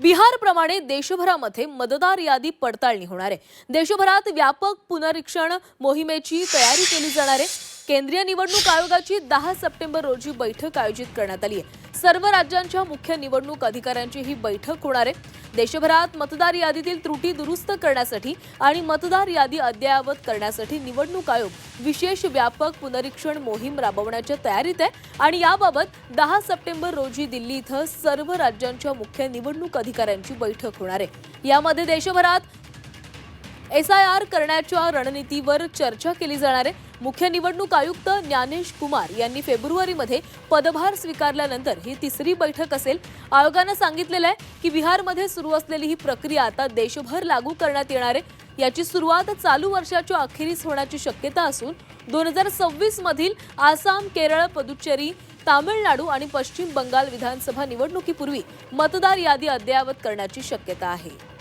बिहारप्रमाणे देशभरामध्ये मतदार यादी पडताळणी होणार आहे. देशभरात व्यापक पुनरीक्षण मोहिमेची तयारी केली जाणार आहे. केंद्रीय निवडणूक आयोगाची दहा सप्टेंबर रोजी बैठक आयोजित करण्यात आली आहे. सर्व राज्यांच्या मुख्य निवडणूक अधिकाऱ्यांची ही बैठक होणार आहे. देशभरात मतदार यादीतील त्रुटी दुरुस्त करण्यासाठी आणि मतदार यादी अद्ययावत करण्यासाठी निवडणूक आयोग विशेष व्यापक पुनरीक्षण मोहीम राबवण्याच्या तयारीत आहे आणि याबाबत दहा सप्टेंबर रोजी दिल्ली इथं सर्व राज्यांच्या मुख्य निवडणूक अधिकाऱ्यांची बैठक होणार आहे. यामध्ये देशभरात एस आय आर करण्याच्या रणनीतीवर चर्चा केली जाणार आहे. मुख्य निवडणूक आयुक्त ज्ञानेश कुमार यांनी फेब्रुवारीमध्ये पदभार स्वीकारल्यानंतर ही तिसरी बैठक असेल. आयोगानं सांगितलेलं आहे की बिहारमध्ये सुरू असलेली ही प्रक्रिया आता देशभर लागू करण्यात येणार आहे. याची सुरुवात चालू वर्षाच्या अखेरीस होण्याची शक्यता असून दोन हजार सव्वीस मधील आसाम केरळ पुदुच्चेरी तामिळनाडू आणि पश्चिम बंगाल विधानसभा निवडणुकीपूर्वी मतदार यादी अद्ययावत करण्याची शक्यता आहे.